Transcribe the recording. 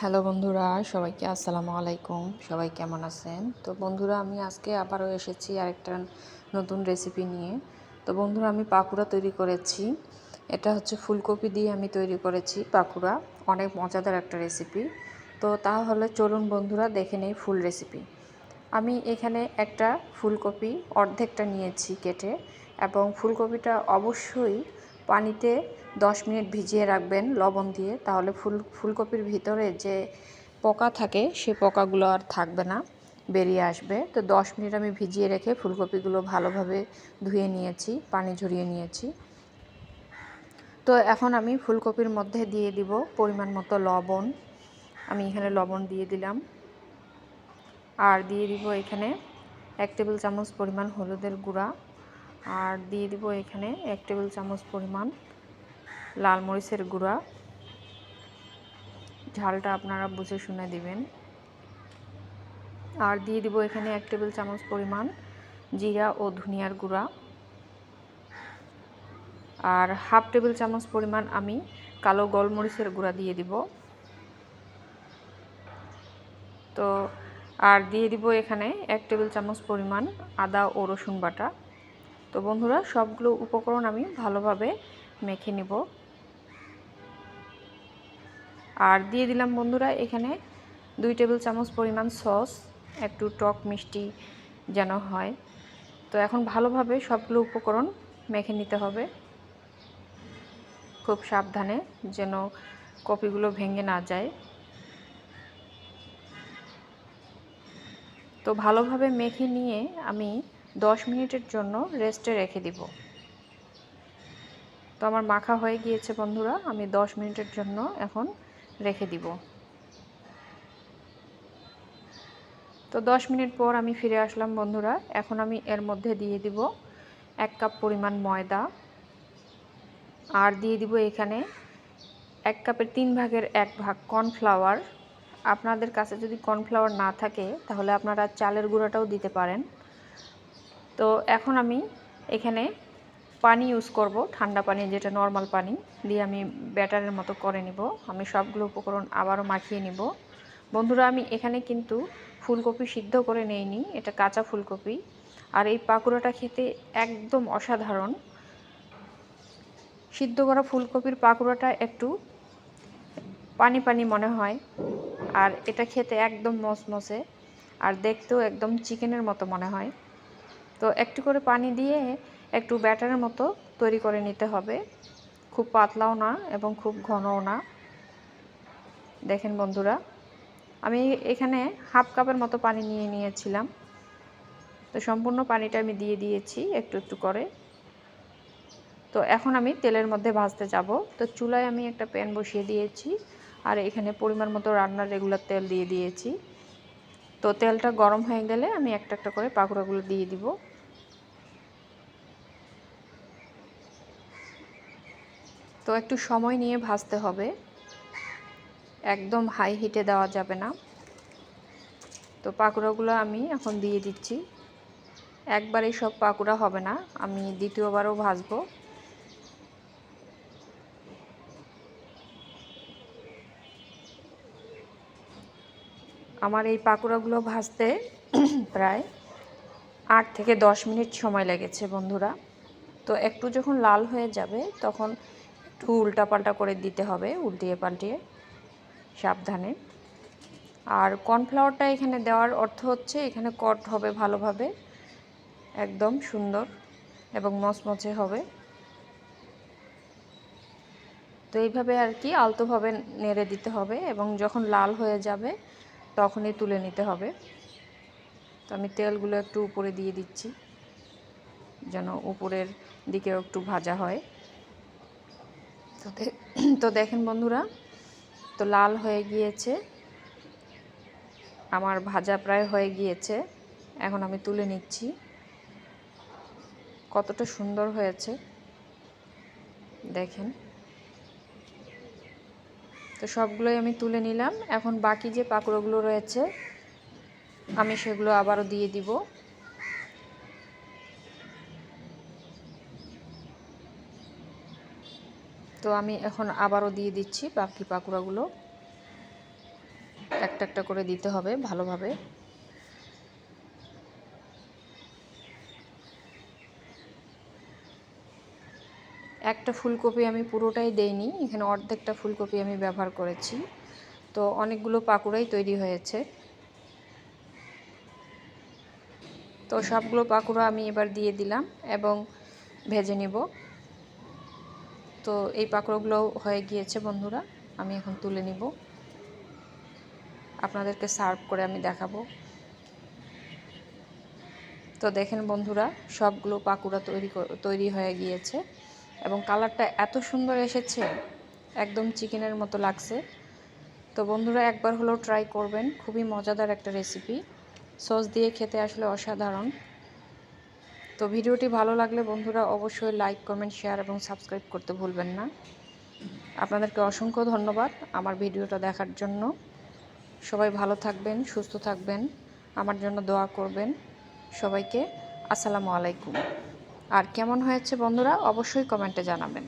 Hello বন্ধুরা, সবাইকে আসসালামু আলাইকুম। সবাই কেমন আছেন? তো বন্ধুরা, আমি আজকে আবারও এসেছি আরেকটা নতুন রেসিপি নিয়ে। তো বন্ধুরা, আমি পাকুড়া তৈরি করেছি। এটা হচ্ছে ফুলকপি দিয়ে আমি তৈরি করেছি পাকুড়া। অনেক মজাদার একটা রেসিপি তো তাহলে চলুন বন্ধুরা, দেখে নেই ফুল রেসিপি আমি এখানে একটা ফুলকপি অর্ধেকটা নিয়েছি কেটে এবং ফুলকপিটা অবশ্যই পানিতে দশ মিনিট ভিজিয়ে রাখবেন লবণ দিয়ে, তাহলে ফুল, ফুলকপির ভিতরে যে পোকা থাকে, সে পোকাগুলো আর থাকবে না, বেরিয়ে আসবে। তো দশ মিনিট আমি ভিজিয়ে রেখে ফুলকপিগুলো ভালোভাবে ধুয়ে নিয়েছি, পানি ঝরিয়ে নিয়েছি। তো এখন আমি ফুলকপির মধ্যে দিয়ে দিব পরিমাণ মতো লবণ। আমি এখানে লবণ দিয়ে দিলাম। আর দিয়ে দিব এখানে এক টেবিল চামচ পরিমাণ হলুদের গুঁড়া। আর দিয়ে দিব এখানে এক টেবিল চামচ পরিমাণ লাল মরিচের গুঁড়া। ঝালটা আপনারা বুঝে শুনে দিবেন। আর দিয়ে দিব এখানে এক টেবিল চামচ পরিমাণ জিরা ও ধনিয়ার গুঁড়া। আর হাফ টেবিল চামচ পরিমাণ আমি কালো গোলমরিচের গুঁড়া দিয়ে দিব। তো আর দিয়ে দিব এখানে এক টেবিল চামচ পরিমাণ আদা ও রসুন বাটা। তো বন্ধুরা, সবগুলো উপকরণ আমি ভালোভাবে মেখে নিব। আর দিয়ে দিলাম বন্ধুরা এখানে দুই টেবিল চামচ পরিমাণ সস, একটু টক মিষ্টি যেন হয়। তো এখন ভালোভাবে সবগুলো উপকরণ মেখে নিতে হবে। খুব সাবধানে যেন কপিগুলো ভেঙে না যায়। তো ভালোভাবে মেখে নিয়ে আমি দশ মিনিটের জন্য রেস্টে রেখে দিব। তো আমার মাখা হয়ে গিয়েছে বন্ধুরা, আমি দশ মিনিটের জন্য এখন রেখে দিব। তো দশ মিনিট পর আমি ফিরে আসলাম বন্ধুরা। এখন আমি এর মধ্যে দিয়ে দিব এক কাপ পরিমাণ ময়দা। আর দিয়ে দিব এখানে এক কাপের তিন ভাগের এক ভাগ কর্নফ্লাওয়ার। আপনাদের কাছে যদি কর্নফ্লাওয়ার না থাকে, তাহলে আপনারা চালের গুঁড়াটাও দিতে পারেন। তো এখন আমি এখানে পানি ইউজ করব, ঠান্ডা পানি যেটা নর্মাল পানি, দিয়ে আমি ব্যাটারের মতো করে নিব। আমি সবগুলো উপকরণ আবারও মাখিয়ে নিব। বন্ধুরা, আমি এখানে কিন্তু ফুলকপি সিদ্ধ করে নেইনি, এটা কাঁচা ফুলকপি। আর এই পাকুড়াটা খেতে একদম অসাধারণ। সিদ্ধ করা ফুলকপির পাকুড়াটা একটু পানি পানি মনে হয়, আর এটা খেতে একদম মসমসে আর দেখতেও একদম চিকেনের মতো মনে হয়। তো একটু করে পানি দিয়ে একটু ব্যাটারের মতো তৈরি করে নিতে হবে। খুব পাতলাও না এবং খুব ঘনও না। দেখেন বন্ধুরা, আমি এখানে হাফ কাপের মতো পানি নিয়ে নিয়েছিলাম। তো সম্পূর্ণ পানিটা আমি দিয়ে দিয়েছি একটু একটু করে। তো এখন আমি তেলের মধ্যে ভাজতে যাব। তো চুলায় আমি একটা প্যান বসিয়ে দিয়েছি আর এখানে পরিমাণ মতো রান্নার রেগুলার তেল দিয়ে দিয়েছি। তো তেলটা গরম হয়ে গেলে আমি একটা একটা করে পাকুড়াগুলো দিয়ে দিব। তো একটু সময় নিয়ে ভাজতে হবে। একদম হাই হিটে দেওয়া যাবে না। তো পাকুড়াগুলো আমি এখন দিয়ে দিচ্ছি। একবারে সব পাকুড়া হবে না, আমি দ্বিতীয়বারও ভাজবো। আমার এই পাকুড়াগুলো ভাজতে প্রায় আট থেকে দশ মিনিট সময় লেগেছে বন্ধুরা। তো একটু যখন লাল হয়ে যাবে, তখন একটু উল্টাপাল্টা করে দিতে হবে, উল্টিয়ে পাল্টিয়ে, সাবধানে। আর কর্নফ্লাওয়ারটা এখানে দেওয়ার অর্থ হচ্ছে এখানে কট হবে ভালোভাবে, একদম সুন্দর এবং মচমচে হবে। তো এইভাবে আর কি আলতোভাবে নেড়ে দিতে হবে এবং যখন লাল হয়ে যাবে তখনই তুলে নিতে হবে। তো আমি তেলগুলো একটু উপরে দিয়ে দিচ্ছি, যেন উপরের দিকেও একটু ভাজা হয়। তো তো দেখেন বন্ধুরা, তো লাল হয়ে গিয়েছে। আমার ভাজা প্রায় হয়ে গিয়েছে। এখন আমি তুলে নিচ্ছি। কতটা সুন্দর হয়েছে। দেখেন। তো সবগুলোই আমি তুলে নিলাম। এখন বাকি যে পাকড়োগুলো রয়েছে, আমি সেগুলো আবারও দিয়ে দিব। তো আমি এখন আবারও দিয়ে দিচ্ছি বাকি পাকুড়াগুলো। একটা একটা করে দিতে হবে ভালোভাবে। একটা ফুলকপি আমি পুরোটাই দেইনি, এখানে অর্ধেকটা ফুলকপি আমি ব্যবহার করেছি। তো অনেকগুলো পাকুড়াই তৈরি হয়েছে। তো সবগুলো পাকুড়া আমি এবার দিয়ে দিলাম এবং ভেজে নিব। তো এই পাকুড়াগুলো হয়ে গিয়েছে বন্ধুরা, আমি এখন তুলে নিব। আপনাদেরকে সার্ভ করে আমি দেখাবো। তো দেখেন বন্ধুরা, সবগুলো পাকুড়া তৈরি তৈরি হয়ে গিয়েছে এবং কালারটা এত সুন্দর এসেছে, একদম চিকেনের মতো লাগছে। তো বন্ধুরা, একবার হলেও ট্রাই করবেন, খুবই মজাদার একটা রেসিপি। সস দিয়ে খেতে আসলে অসাধারণ। তো ভিডিওটি ভালো লাগলে বন্ধুরা অবশ্যই লাইক কমেন্ট শেয়ার এবং সাবস্ক্রাইব করতে ভুলবেন না। আপনাদেরকে অসংখ্য ধন্যবাদ আমার ভিডিওটা দেখার জন্য। সবাই ভালো থাকবেন, সুস্থ থাকবেন, আমার জন্য দোয়া করবেন সবাইকে। আসসালামু আলাইকুম। আর কেমন হয়েছে বন্ধুরা অবশ্যই কমেন্টে জানাবেন।